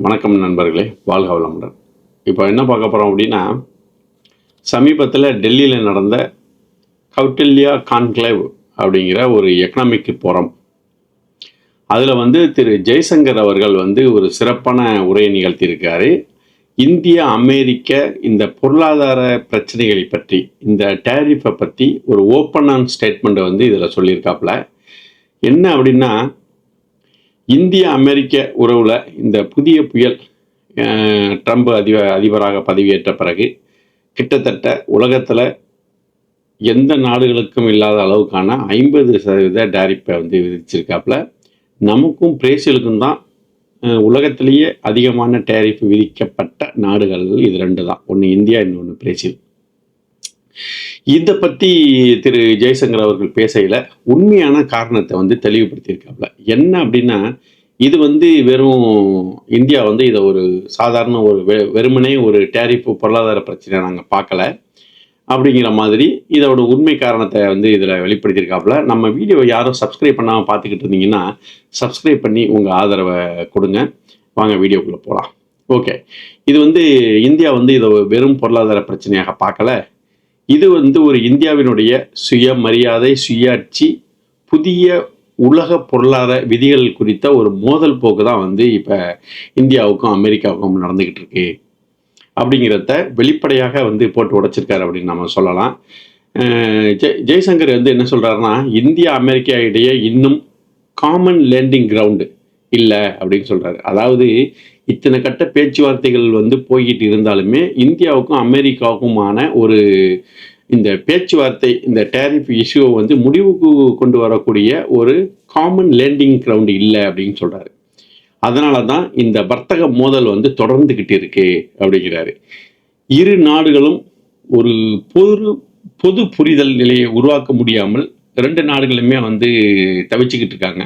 வணக்கம் நண்பர்களே வாழ்க வளமுடன். இப்போ என்ன பார்க்க போகிறோம் அப்படின்னா சமீபத்தில் டெல்லியில் நடந்த கௌட்டில்யா கான்க்ளேவ் அப்படிங்கிற ஒரு எக்கனாமிக் போரம் அதில் வந்து திரு ஜெய்சங்கர் அவர்கள் வந்து ஒரு சிறப்பான உரையை நிகழ்த்தியிருக்காரு. இந்திய அமெரிக்க இந்த பொருளாதார பிரச்சனைகளை பற்றி இந்த டேரிஃபை பற்றி ஒரு ஓப்பன் ஸ்டேட்மெண்ட்டை வந்து இதில் சொல்லியிருக்காப்புல. என்ன அப்படின்னா இந்திய அமெரிக்க உறவில் இந்த புதிய புயல் ட்ரம்ப் அதிப அதிபராக பதவியேற்ற பிறகு கிட்டத்தட்ட உலகத்தில் எந்த நாடுகளுக்கும் இல்லாத அளவுக்கான ஐம்பது சதவீத டேரிப்பை வந்து விதிச்சிருக்காப்புல. நமக்கும் பிரேசிலுக்கும் தான் உலகத்திலேயே அதிகமான டேரிஃப் விதிக்கப்பட்ட நாடுகள் இது ரெண்டு தான். ஒன்று இந்தியா இன்னொன்று பிரேசில். இதை பற்றி திரு ஜெய்சங்கர் அவர்கள் பேசையில் உண்மையான காரணத்தை வந்து தெளிவுபடுத்தியிருக்காப்புல. என்ன அப்படின்னா இது வந்து வெறும் இந்தியா வந்து இதை ஒரு சாதாரண ஒரு வெ வெறுமனே ஒரு டேரிஃப் பொருளாதார பிரச்சனை நாங்கள் பார்க்கல. அப்படிங்கிற மாதிரி இதோட உண்மை காரணத்தை வந்து இதில் வெளிப்படுத்தியிருக்காப்புல. நம்ம வீடியோ யாரும் சப்ஸ்கிரைப் பண்ணாமல் பார்த்துக்கிட்டு இருந்தீங்கன்னா சப்ஸ்கிரைப் பண்ணி உங்கள் ஆதரவை கொடுங்க. வாங்க வீடியோக்குள்ளே போகலாம் ஓகே இது வந்து இந்தியா வந்து இதை வெறும் பொருளாதார பிரச்சனையாக பார்க்கல. இது வந்து ஒரு இந்தியாவினுடைய சுயமரியாதை சுயாட்சி புதிய உலக பொருளாதார விதிகள் குறித்த ஒரு மோதல் போக்கு தான் வந்து இப்போ இந்தியாவுக்கும் அமெரிக்காவுக்கும் நடந்துக்கிட்டு இருக்கு. அப்படிங்கிறத வெளிப்படையாக வந்து போட்டு உடைச்சிருக்காரு அப்படின்னு நம்ம சொல்லலாம். ஜெய் ஜெய்சங்கர் வந்து என்ன சொல்கிறாருன்னா இந்தியா அமெரிக்கா இடையே இன்னும் காமன் லேண்டிங் கிரவுண்டு இல்லை அப்படின்னு சொல்கிறாரு அதாவது இத்தனை கட்ட பேச்சுவார்த்தைகள் வந்து போய்கிட்டு இருந்தாலுமே இந்தியாவுக்கும் அமெரிக்காவுக்குமான ஒரு இந்த பேச்சுவார்த்தை இந்த டேரிஃப் இஷ்யூவை வந்து முடிவுக்கு கொண்டு வரக்கூடிய ஒரு காமன் லேண்டிங் கிரவுண்ட் இல்லை அப்படின்னு சொல்கிறாரு அதனால தான் இந்த வர்த்தக மோதல் வந்து தொடர்ந்துக்கிட்டு இருக்கு அப்படிங்கிறாரு. இரு நாடுகளும் ஒரு பொது பொது புரிதல் நிலையை உருவாக்க முடியாமல் ரெண்டு நாடுகளுமே வந்து தவிச்சுக்கிட்டு இருக்காங்க.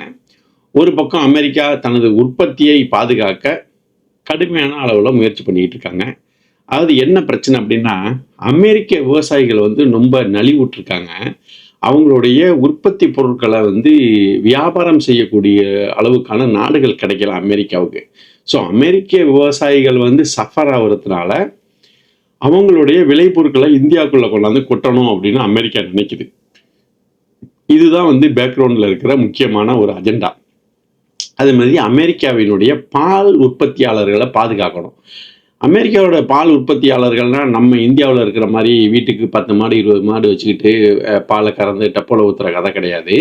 ஒரு பக்கம் அமெரிக்கா தனது உற்பத்தியை பாதுகாக்க கடுமையான அளவில் முயற்சி பண்ணிக்கிட்டு இருக்காங்க அதாவது என்ன பிரச்சனை அப்படின்னா அமெரிக்க விவசாயிகள் வந்து ரொம்ப நலிவுற்றிருக்காங்க. அவங்களுடைய உற்பத்தி பொருட்களை வந்து வியாபாரம் செய்யக்கூடிய அளவுக்கான நாடுகள் கிடைக்கல அமெரிக்காவுக்கு. ஸோ அமெரிக்க விவசாயிகள் வந்து சஃபர் ஆகுறதுனால அவங்களுடைய விளைபொருட்களை இந்தியாவுக்குள்ளே கொண்டாந்து கொட்டணும் அப்படின்னு அமெரிக்கா நினைக்குது. இதுதான் வந்து பேக்ரவுண்டில் இருக்கிற முக்கியமான ஒரு அஜெண்டா அதே மாதிரி அமெரிக்காவினுடைய பால் உற்பத்தியாளர்களை பாதுகாக்கணும். அமெரிக்காவோட பால் உற்பத்தியாளர்கள்னால் நம்ம இந்தியாவில் இருக்கிற மாதிரி வீட்டுக்கு பத்து மாடு இருபது மாடு வச்சுக்கிட்டு பாலை கறந்து டப்போல ஊற்றுற கதை கிடையாது.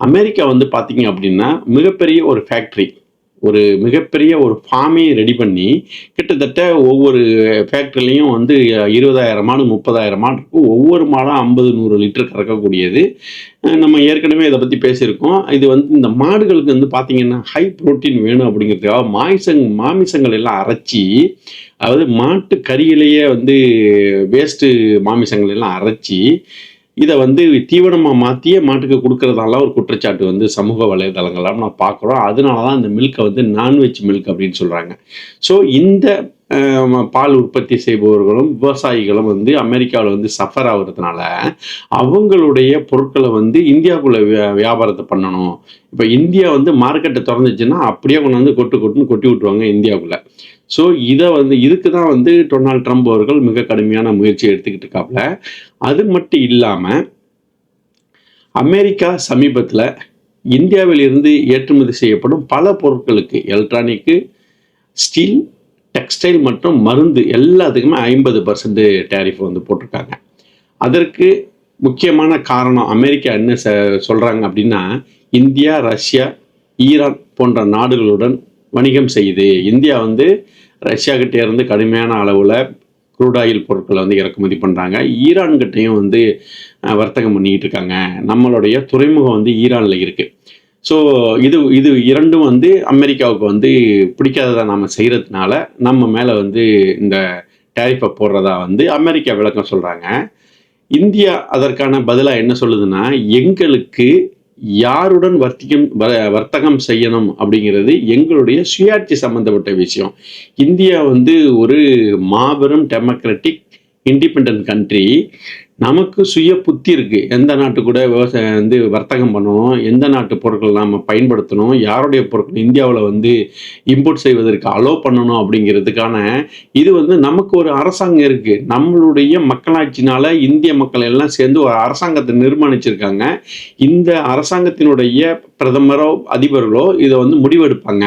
அமெரிக்கா வந்து பார்த்தீங்க அப்படின்னா மிகப்பெரிய ஒரு ஃபேக்ட்ரி ஒரு மிகப்பெரிய ஒரு ஃபார்மே ரெடி பண்ணி கிட்டத்தட்ட ஒவ்வொரு ஃபேக்ட்ரிலையும் வந்து இருபதாயிரம் மாடு முப்பதாயிரம் மாடு இருக்கும் ஒவ்வொரு மாடும் ஐம்பது நூறு லிட்டர் கறக்கக்கூடியது. நம்ம ஏற்கனவே இதை பற்றி பேசியிருக்கோம். இது வந்து இந்த மாடுகளுக்கு வந்து பார்த்திங்கன்னா ஹை புரோட்டீன் வேணும் அப்படிங்கிறதுக்காக மாமிசங் மாமிசங்கள் எல்லாம் அரைச்சி அதாவது மாட்டு கறியிலேயே வந்து வேஸ்ட்டு மாமிசங்கள் எல்லாம் அரைச்சி இதை வந்து தீவனமாக மாற்றியே மாட்டுக்கு கொடுக்குறதால ஒரு குற்றச்சாட்டு வந்து சமூக வலைதளங்கள்லாம் நான் பார்க்குறோம். அதனால தான் இந்த மில்கை வந்து நான்வெஜ் மில்க் அப்படின்னு சொல்கிறாங்க ஸோ இந்த பால் உற்பத்தி செய்பவர்களும் விவசாயிகளும் வந்து அமெரிக்காவில் வந்து சஃபர் ஆகுறதுனால அவங்களுடைய பொருட்களை வந்து இந்தியாவுக்குள்ளே வியா- வியாபாரத்தை பண்ணணும். இப்போ இந்தியா வந்து மார்க்கெட்டை திறந்துச்சுன்னா அப்படியே கொண்டு வந்து கொட்டு கொட்டுன்னு கொட்டி விட்டுருவாங்க இந்தியாவுக்குள்ளே. ஸோ இதை வந்து இதுக்கு தான் வந்து டொனால்ட் ட்ரம்ப் அவர்கள் மிக கடுமையான முயற்சி எடுத்துக்கிட்டு இருக்காப்புல அது மட்டும் இல்லாமல் அமெரிக்கா சமீபத்தில் இந்தியாவிலிருந்து ஏற்றுமதி செய்யப்படும் பல பொருட்களுக்கு எலக்ட்ரானிக்கு ஸ்டீல் டெக்ஸ்டைல் மற்றும் மருந்து எல்லாத்துக்குமே ஐம்பது பர்சன்ட் டேரிஃப் வந்து போட்டிருக்காங்க. அதற்கு முக்கியமான காரணம் அமெரிக்கா என்ன ச சொல்கிறாங்க அப்படின்னா இந்தியா ரஷ்யா ஈரான் போன்ற நாடுகளுடன் வணிகம் செய்யுது. இந்தியா வந்து ரஷ்யாக்கிட்டே இருந்து கடுமையான அளவில் crude பொருட்களை வந்து இறக்குமதி பண்ணுறாங்க ஈரான்கிட்டையும் வந்து வர்த்தகம் பண்ணிக்கிட்டு இருக்காங்க. நம்மளுடைய துறைமுகம் வந்து ஈரானில் இருக்குது ஸோ இது இது இரண்டும் வந்து அமெரிக்காவுக்கு வந்து பிடிக்காததாக நாம் செய்கிறதுனால நம்ம மேலே வந்து இந்த டேரிஃபை போடுறதா வந்து அமெரிக்கா விளக்கம் சொல்கிறாங்க இந்தியா அதற்கான பதிலாக என்ன சொல்லுதுன்னா எங்களுக்கு யாருடன் வர்த்திகம் வ- வர்த்தகம் செய்யணும் அப்படிங்கிறது எங்களுடைய சுயாட்சி சம்பந்தப்பட்ட விஷயம். இந்தியா வந்து ஒரு மாபெரும் டெமோக்ராட்டிக் இண்டிபெண்ட் கண்ட்ரி நமக்கு சுய புத்தி இருக்குது எந்த நாட்டு கூட விவசாயம் வந்து வர்த்தகம் பண்ணணும். எந்த நாட்டு பொருட்கள் நாம் பயன்படுத்தணும். யாருடைய பொருட்கள் இந்தியாவில் வந்து இம்போர்ட் செய்வதற்கு அலோவ் பண்ணணும் அப்படிங்கிறதுக்கான இது வந்து நமக்கு ஒரு அரசாங்கம் இருக்குது நம்மளுடைய மக்களாட்சினால் இந்திய மக்கள் எல்லாம் சேர்ந்து ஒரு அரசாங்கத்தை நிர்மாணிச்சிருக்காங்க. இந்த அரசாங்கத்தினுடைய பிரதமரோ அதிபர்களோ இதை வந்து முடிவெடுப்பாங்க.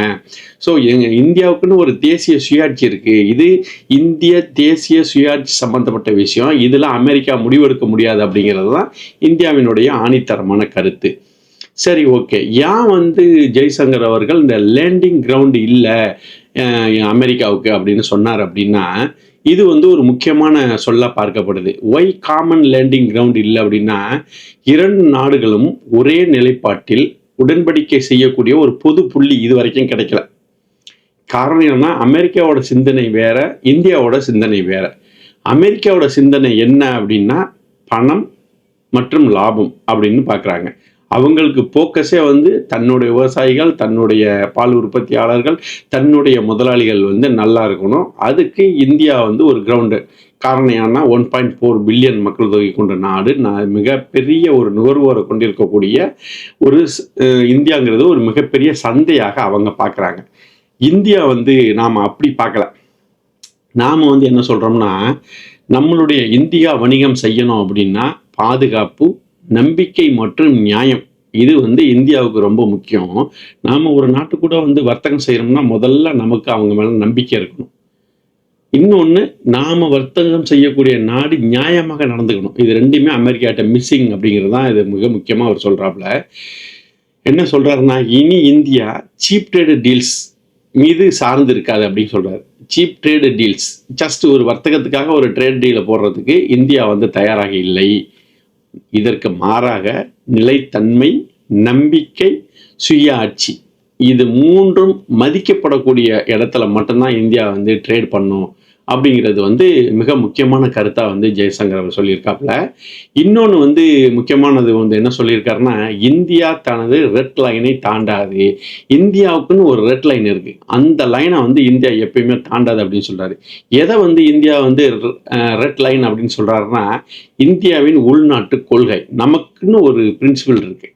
ஸோ எங்க இந்தியாவுக்குன்னு ஒரு தேசிய சுயாட்சி இருக்குது இது இந்திய தேசிய சுயாட்சி சம்பந்தப்பட்ட விஷயம். இதில் அமெரிக்கா முடிவு முடிவெடுக்க முடியாது அப்படிங்கிறது தான் இந்தியாவினுடைய ஆணித்தரமான கருத்து. சரி ஓகே. ஏன் வந்து ஜெய்சங்கர் அவர்கள் இந்த லேண்டிங் கிரவுண்ட் இல்லை அமெரிக்காவுக்கு அப்படின்னு சொன்னார் அப்படின்னா இது வந்து ஒரு முக்கியமான சொல்ல பார்க்கப்படுது. ஒய் காமன் லேண்டிங் கிரவுண்ட் இல்லை அப்படின்னா இரண்டு நாடுகளும் ஒரே நிலைப்பாட்டில் உடன்படிக்கை செய்யக்கூடிய ஒரு பொது புள்ளி இது வரைக்கும் கிடைக்கல. காரணம் என்னன்னா அமெரிக்காவோட சிந்தனை வேற இந்தியாவோட சிந்தனை வேற. அமெரிக்காவோட சிந்தனை என்ன அப்படின்னா பணம் மற்றும் லாபம் அப்படின்னு பார்க்குறாங்க. அவங்களுக்கு போக்கஸே வந்து தன்னுடைய விவசாயிகள் தன்னுடைய பால் உற்பத்தியாளர்கள் தன்னுடைய முதலாளிகள் வந்து நல்லா இருக்கணும். அதுக்கு இந்தியா வந்து ஒரு கிரவுண்டு காரணம் ஏன்னா ஒன் பாயிண்ட் ஃபோர் பில்லியன் மக்கள் தொகை கொண்ட நாடு. நான் மிகப்பெரிய ஒரு நுகர்வோரை கொண்டிருக்கக்கூடிய ஒரு இந்தியாங்கிறது ஒரு மிகப்பெரிய சந்தையாக அவங்க பார்க்குறாங்க. இந்தியா வந்து நாம் அப்படி பார்க்கல. நாம் வந்து என்ன சொல்கிறோம்னா நம்மளுடைய இந்தியா வணிகம் செய்யணும் அப்படின்னா பாதுகாப்பு நம்பிக்கை மற்றும் நியாயம் இது வந்து இந்தியாவுக்கு ரொம்ப முக்கியம். நாம் ஒரு நாட்டு கூட வந்து வர்த்தகம் செய்கிறோம்னா முதல்ல நமக்கு அவங்க மேலே நம்பிக்கை இருக்கணும். இன்னொன்று நாம் வர்த்தகம் செய்யக்கூடிய நாடு நியாயமாக நடந்துக்கணும். இது ரெண்டுமே அமெரிக்காட்ட மிஸ்ஸிங் அப்படிங்கிறது தான் இது மிக முக்கியமாக அவர் சொல்கிறாப்புல என்ன சொல்கிறாருன்னா இனி இந்தியா சீப் ட்ரேடு டீல்ஸ் மீது சார்ந்து இருக்காது அப்படின்னு சொல்கிறாரு சீப் ட்ரேடு டீல்ஸ் ஜஸ்ட் ஒரு வர்த்தகத்துக்காக ஒரு ட்ரேட் டீலை போடுறதுக்கு இந்தியா வந்து தயாராக இல்லை. இதற்கு மாறாக நிலைத்தன்மை நம்பிக்கை சுய ஆட்சி இது மூன்றும் மதிக்கப்படக்கூடிய இடத்துல மட்டும்தான் இந்தியா வந்து ட்ரேட் பண்ணும். அப்படிங்கிறது வந்து மிக முக்கியமான கருத்தாக வந்து ஜெய்சங்கர் அவர் சொல்லியிருக்காப்புல. இன்னொன்று வந்து முக்கியமானது வந்து என்ன சொல்லியிருக்காருன்னா இந்தியா தனது ரெட் லைனை தாண்டாது. இந்தியாவுக்குன்னு ஒரு ரெட் லைன் இருக்குது அந்த லைனை வந்து இந்தியா எப்பயுமே தாண்டாது அப்படின்னு சொல்கிறாரு எதை வந்து இந்தியா வந்து ரெட் லைன் அப்படின்னு சொல்கிறாருன்னா இந்தியாவின் உள்நாட்டு கொள்கை. நமக்குன்னு ஒரு பிரின்சிபல் இருக்குது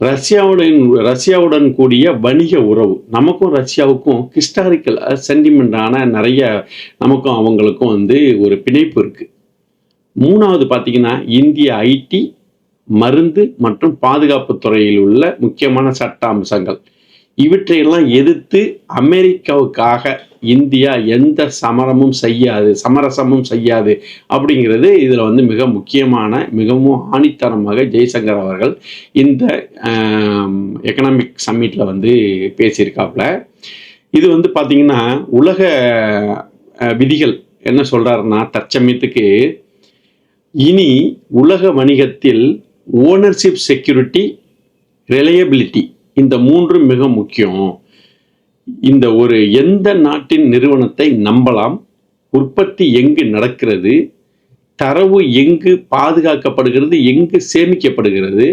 ரஷ்யாவுடன் ரஷ்யாவுடன் கூடிய வணிக உறவு. நமக்கும் ரஷ்யாவுக்கும் ஹிஸ்டாரிக்கல் சென்டிமெண்டான நிறைய நமக்கும் அவங்களுக்கும் வந்து ஒரு பிணைப்பு இருக்குது மூணாவது பார்த்தீங்கன்னா இந்திய ஐடி மருந்து மற்றும் பாதுகாப்பு துறையில் உள்ள முக்கியமான சட்ட அம்சங்கள். இவற்றையெல்லாம் எதிர்த்து அமெரிக்காவுக்காக இந்தியா எந்த சமரமும் செய்யாது சமரசமும் செய்யாது அப்படிங்கிறது இதில் வந்து மிக முக்கியமான மிகவும் ஆணித்தரமாக ஜெய்சங்கர் அவர்கள் இந்த எக்கனாமிக் சம்மிட்டில் வந்து பேசியிருக்காப்புல. இது வந்து பார்த்திங்கன்னா உலக விதிகள் என்ன சொல்கிறாருன்னா தற்சமயத்துக்கு இனி உலக வணிகத்தில் ஓனர்ஷிப் செக்யூரிட்டி ரிலையபிலிட்டி இந்த மூன்றும் மிக முக்கியம். இந்த ஒரு எந்த நாட்டின் நிறுவனத்தை நம்பலாம் உற்பத்தி எங்கு நடக்கிறது தரவு எங்கு பாதுகாக்கப்படுகிறது எங்கு சேமிக்கப்படுகிறது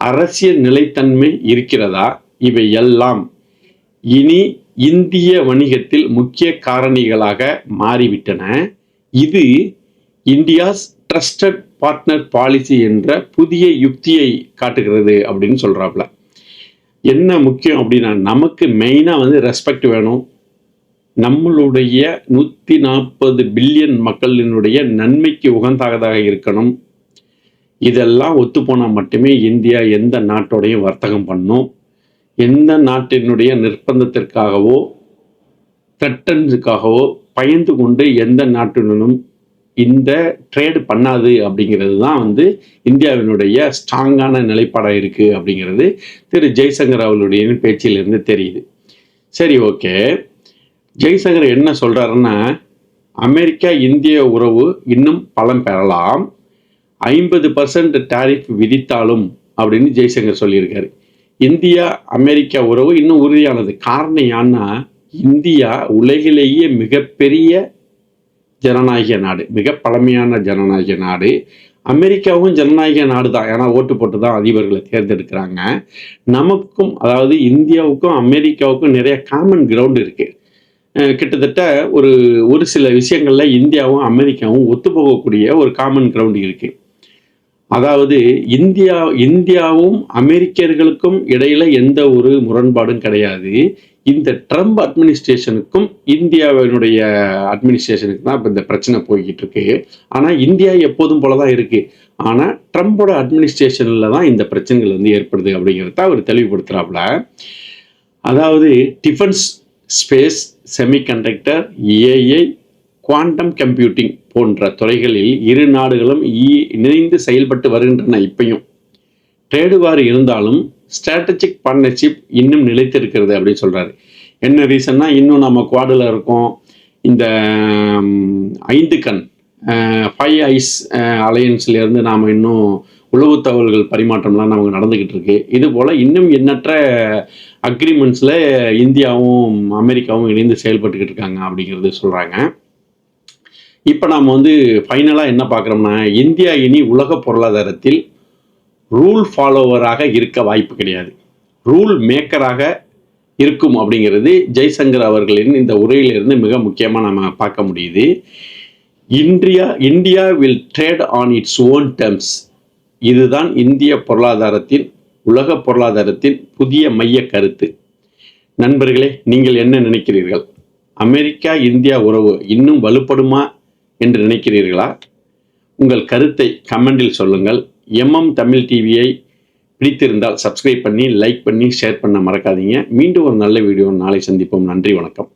அரசியல் நிலைத்தன்மை இருக்கிறதா இவை எல்லாம் இனி இந்திய வணிகத்தில் முக்கிய காரணிகளாக மாறிவிட்டன. இது இந்தியாஸ் ட்ரஸ்டட் பார்ட்னர் பாலிசி என்ற புதிய யுக்தியை காட்டுகிறது அப்படின்னு சொல்றாப்புல என்ன முக்கியம் அப்படின்னா நமக்கு மெயினாக வந்து ரெஸ்பெக்ட் வேணும். நம்மளுடைய நூற்றி நாற்பது பில்லியன் மக்களினுடைய நன்மைக்கு உகந்ததாக இருக்கணும். இதெல்லாம் ஒத்துப்போனால் மட்டுமே இந்தியா எந்த நாட்டோடையும் வர்த்தகம் பண்ணும். எந்த நாட்டினுடைய நிர்பந்தத்திற்காகவோ த்ரெட்டன்ஸுக்காகவோ பயந்து கொண்டு எந்த நாட்டினும் இந்த ட்ரேடு பண்ணாது அப்படிங்கிறது தான் வந்து இந்தியாவினுடைய ஸ்ட்ராங்கான நிலைப்பாடாக இருக்குது அப்படிங்கிறது திரு ஜெய்சங்கர் அவர்களுடைய பேச்சிலிருந்து தெரியுது. சரி ஓகே ஜெய்சங்கர் என்ன சொல்கிறாருன்னா அமெரிக்கா இந்திய உறவு இன்னும் பலம் பெறலாம். ஐம்பது பர்சன்ட் டாரிஃப் விதித்தாலும் அப்படின்னு ஜெய்சங்கர் சொல்லியிருக்காரு. இந்தியா அமெரிக்கா உறவு இன்னும் உறுதியானது. காரணம் ஏன்னா இந்தியா உலகிலேயே மிகப்பெரிய ஜனநாயக நாடு மிக பழமையான ஜனநாயக நாடு. அமெரிக்காவும் ஜனநாயக நாடு தான் ஏன்னா ஓட்டு போட்டு தான் அதிபர்களை தேர்ந்தெடுக்கிறாங்க. நமக்கும் அதாவது இந்தியாவுக்கும் அமெரிக்காவுக்கும் நிறைய காமன் கிரவுண்ட் இருக்குது கிட்டத்தட்ட ஒரு ஒரு சில விஷயங்களில் இந்தியாவும் அமெரிக்காவும் ஒத்துப்போகக்கூடிய ஒரு காமன் கிரவுண்ட் இருக்குது அதாவது இந்தியா இந்தியாவும் அமெரிக்கர்களுக்கும் இடையில எந்த ஒரு முரண்பாடும் கிடையாது. இந்த ட்ரம்ப் அட்மினிஸ்ட்ரேஷனுக்கும் இந்தியாவினுடைய அட்மினிஸ்ட்ரேஷனுக்கு தான் இப்போ இந்த பிரச்சனை போய்கிட்டு இருக்கு ஆனால் இந்தியா எப்போதும் போல தான் இருக்குது ஆனால் ட்ரம்ப்போட அட்மினிஸ்ட்ரேஷனில் தான் இந்த பிரச்சனைகள் வந்து ஏற்படுது அப்படிங்கிறத அவர் தெளிவுபடுத்துகிறாப்புல அதாவது defence space semiconductor AI quantum computing போன்ற துறைகளில் இரு நாடுகளும் இணைந்து செயல்பட்டு வருகின்றன இப்பையும். ட்ரேடு வார் இருந்தாலும் ஸ்ட்ராட்டஜிக் பார்ட்னர்ஷிப் இன்னும் நிலைத்திருக்கிறது அப்படின்னு சொல்கிறாரு என்ன ரீசன்னா இன்னும் நம்ம குவாடில் இருக்கோம். இந்த ஐந்து கண் ஃபைவ் ஐஸ் அலையன்ஸ்லேருந்து நாம் இன்னும் உளவு தகவல்கள் பரிமாற்றம்லாம் நமக்கு நடந்துக்கிட்டு இருக்கு. இது போல் இன்னும் எண்ணற்ற அக்ரிமெண்ட்ஸில் இந்தியாவும் அமெரிக்காவும் இணைந்து செயல்பட்டுக்கிட்டு இருக்காங்க அப்படிங்கிறது சொல்கிறாங்க இப்போ நாம் வந்து ஃபைனலாக என்ன பார்க்குறோம்னா இந்தியா இனி உலக பொருளாதாரத்தில் ரூல் ஃபாலோவராக இருக்க வாய்ப்பு கிடையாது. ரூல் மேக்கராக இருக்கும் அப்படிங்கிறது ஜெய்சங்கர் அவர்களின் இந்த உரையிலிருந்து மிக முக்கியமாக நம்ம பார்க்க முடியுது. India India will trade on its own terms இதுதான் இந்திய பொருளாதாரத்தின் உலக பொருளாதாரத்தின் புதிய மைய கருத்து. நண்பர்களே நீங்கள் என்ன நினைக்கிறீர்கள்? அமெரிக்கா இந்தியா உறவு இன்னும் வலுப்படுமா என்று நினைக்கிறீர்களா? உங்கள் கருத்தை கமெண்டில் சொல்லுங்கள். எம்எம் தமிழ் டிவியை பிடித்திருந்தால் சப்ஸ்கிரைப் பண்ணி லைக் பண்ணி ஷேர் பண்ண மறக்காதீங்க. மீண்டும் ஒரு நல்ல வீடியோ நாளை சந்திப்போம். நன்றி வணக்கம்.